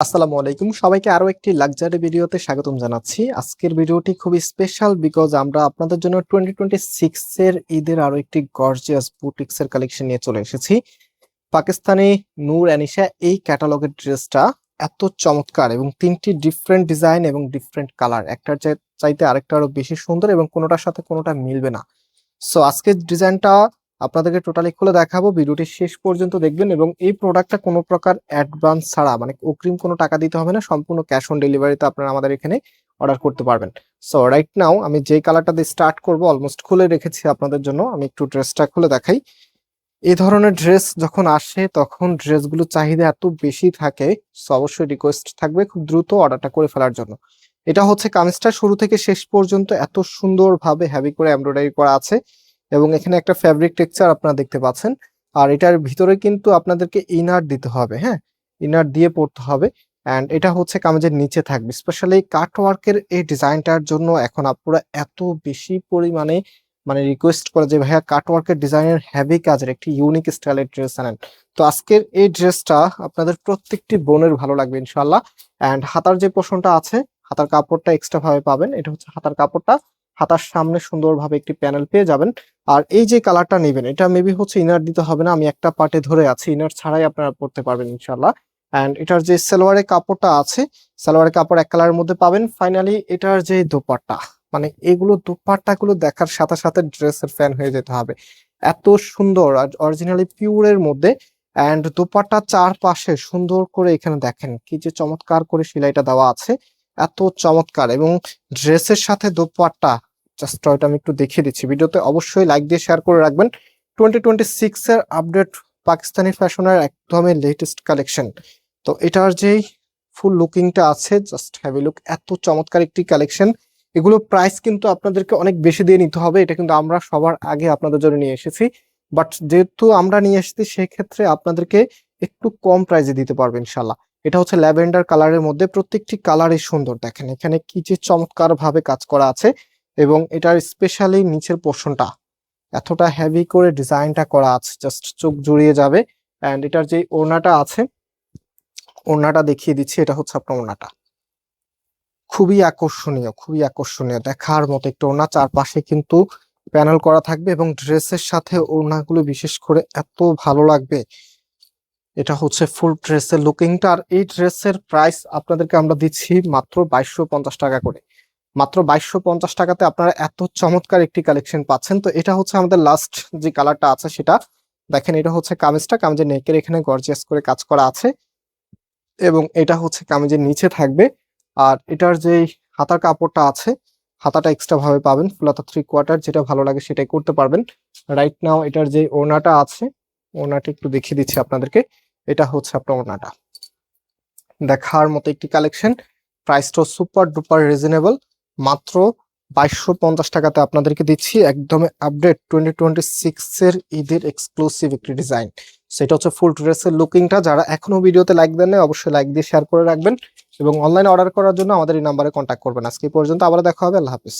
আসসালামু আলাইকুম। সবাইকে আরও একটি লাক্সারি ভিডিওতে স্বাগতম জানাচ্ছি। আজকের ভিডিওটি খুবই স্পেশাল বিকজ আমরা আপনাদের জন্য টোয়েন্টি টোয়েন্টি সিক্স এর ঈদের আরও একটি গর্জিয়াস বুটিক্স এর কালেকশন নিয়ে চলে এসেছি। পাকিস্তানি নূর অ্যানিশা এই ক্যাটালগের ড্রেসটা এত চমৎকার এবং তিনটি ডিফারেন্ট ডিজাইন এবং ডিফারেন্ট কালার একটার চাই- চাইতে আরেকটা আরও বেশি সুন্দর এবং কোনোটার সাথে কোনোটা মিলবে না। সো আজকের ডিজাইনটা আপনাদেরকে টোটালি খুলে দেখাবো। ভিডিওটি শেষ পর্যন্ত দেখবেন এবং এই প্রোডাক্টটা কোনো প্রকার অ্যাডভান্স ছাড়া মানে অগ্রিম কোনো টাকা দিতে হবে না, সম্পূর্ণ ক্যাশ অন ডেলিভারিতে আপনারা আমাদের এখানে অর্ডার করতে পারবেন। সো রাইট নাও আমি যেই কালারটা দিয়ে স্টার্ট করব অলমোস্ট খুলে রেখেছি আপনাদের জন্য, আমি একটু ড্রেসটা খুলে দেখাই। এই ধরনের ড্রেস যখন আসে, তখন ড্রেসগুলো চাহিদা এত বেশি থাকে সো অবশ্যই রিকোয়েস্ট থাকবে খুব দ্রুত অর্ডারটা করে ফেলার জন্য। এটা হচ্ছে কামিজটা শুরু থেকে শেষ পর্যন্ত এত সুন্দরভাবে হ্যাভি করে এমব্রয়ডারি করা আছে। এবং এখানে একটা ফ্যাব্রিক টেক্সচার আপনারা দেখতে পাচ্ছেন। আর এটার ভিতরে কিন্তু আপনাদেরকে ইনার দিতে হবে হ্যাঁ? ইনার দিয়ে পড়তে হবে। অ্যান্ড এটা হচ্ছে কামিজের নিচে থাকবে। স্পেশালি কাট ওয়ার্কের এই ডিজাইনটার জন্য এখন আপনারা এত বেশি পরিমাণে মানে রিকোয়েস্ট করে যে, ভাইয়া কাট ওয়ার্কের ডিজাইনের হ্যাভি কাজের একটি ইউনিক স্টাইলের ড্রেস আনেন। তো আজকের এই ড্রেসটা আপনাদের প্রত্যেকটি বোনের ভালো লাগবে ইনশাল্লাহ অ্যান্ড হাতার যে পোষণটা আছে, হাতার কাপড়টা এক্সট্রা ভাবে পাবেন। এটা হচ্ছে হাতার কাপড়টা। হাতার সামনে সুন্দরভাবে একটি প্যানেল পেয়ে যাবেন। আর এই যে কালারটা নেবেন, এটা মেবি হচ্ছে ইনার দিতে হবে না, আমি একটা পার্টে ধরে আছি ইনার ছাড়াই আপনারা পড়তে পারবেন ইনশাল্লাহ অ্যান্ড এটার যে সালোয়ারের কাপড়টা আছে, সালোয়ারের কাপড় এক কালারের মধ্যে পাবেন। ফাইনালি এটার যে দোপাট্টা মানে এগুলো দোপাট্টা গুলো দেখার সাথে সাথে ড্রেসের ফ্যান হয়ে যেতে হবে। এত সুন্দর, আর অরিজিনালি পিওরের মধ্যে। অ্যান্ড দোপাট্টা চারপাশে সুন্দর করে এখানে দেখেন, কি যে চমৎকার করে সেলাইটা দেওয়া আছে। এত চমৎকার এবং ড্রেসের সাথে দোপাট্টা জাস্ট ওইটা আমি একটু দেখিয়ে দিচ্ছি। ভিডিওতে অবশ্যই লাইক দিয়ে শেয়ার করে রাখবেন। টোয়েন্টি টোয়েন্টি সিক্স এর আপডেট পাকিস্তানি ফ্যাশনের একদমই লেটেস্ট কালেকশন তো এটার যেই ফুল লুকিংটা আছে জাস্ট হ্যাভ লুক এত চমৎকার একটি কালেকশন এগুলো প্রাইস কিন্তু আপনাদেরকে অনেক বেশি দিয়ে নিতে হবে, এটা কিন্তু আমরা সবার আগে আপনাদের জন্য নিয়ে এসেছি। বাট যেহেতু আমরা নিয়ে এসেছি, সেক্ষেত্রে আপনাদেরকে একটু কম প্রাইসে দিতে পারব ইনশাল্লাহ এটা হচ্ছে ল্যাভেন্ডার কালারের মধ্যে প্রত্যেকটি কালারই সুন্দর। দেখেন, এখানে কি যে চমৎকার ভাবে কাজ করা আছে এবং এটার স্পেশালি নিচের পোর্শনটা এতটা হেভি করে ডিজাইনটা করা আছে জাস্ট চোখ জুড়িয়ে যাবে। অ্যান্ড এটার যে ওড়নাটা আছে, ওড়নাটা দেখিয়ে দিচ্ছি, এটা হচ্ছে আপনার ওড়নাটা। খুবই আকর্ষণীয় খুবই আকর্ষণীয়। দেখার মতো একটা ওড়না, চারপাশে কিন্তু প্যানেল করা থাকবে এবং ড্রেসের সাথে ওড়নাগুলো বিশেষ করে এত ভালো লাগবে। এটা হচ্ছে ফুল ড্রেসের লুকিংটা। আর এই ড্রেসের প্রাইস আপনাদেরকে আমরা দিচ্ছি মাত্র বাইশশো পঞ্চাশ টাকা করে। মাত্র বাইশশো পঞ্চাশ টাকাতে আপনারা এত চমৎকার একটি কালেকশন পাচ্ছেন। তো এটা হচ্ছে আমাদের লাস্ট যে কালারটা আছে সেটা। দেখেন এটা হচ্ছে কামিজটা। কামিজের নেকের এখানে গর্জিয়াস করে কাজ করা আছে। এবং এটা হচ্ছে কামিজের নিচে থাকবে। আর এটার যে হাতার কাপড়টা আছে, হাতাটা এক্সট্রা ভাবে পাবেন। ফুলাতা থ্রি কোয়ার্টার যেটা ভালো লাগে সেটাই করতে পারবেন। রাইট নাও এটার যে ওনাটা আছে ওনাটা একটু দেখিয়ে দিচ্ছি আপনাদেরকে। এটা হচ্ছে আপনার ওনাটা দেখার মতো একটি কালেকশন প্রাইসটাও সুপার ডুপার রিজনেবল মাত্র বাইশশো পঞ্চাশ টাকাতে আপনাদেরকে দিচ্ছি। একদম আপডেট টোয়েন্টি টোয়েন্টি সিক্স এর ঈদের এক্সক্লুসিভ একটি ডিজাইন সেটা হচ্ছে ফুল ড্রেসের লুকিংটা যারা এখনও ভিডিওতে লাইক দেন নাই, অবশ্যই লাইক দিয়ে শেয়ার করে রাখবেন। এবং অনলাইনে অর্ডার করার জন্য আমাদের এই নাম্বারে কন্ট্যাক্ট করবেন। আজকে পর্যন্ত আবার দেখা হবে। আল্লাহ হাফিজ।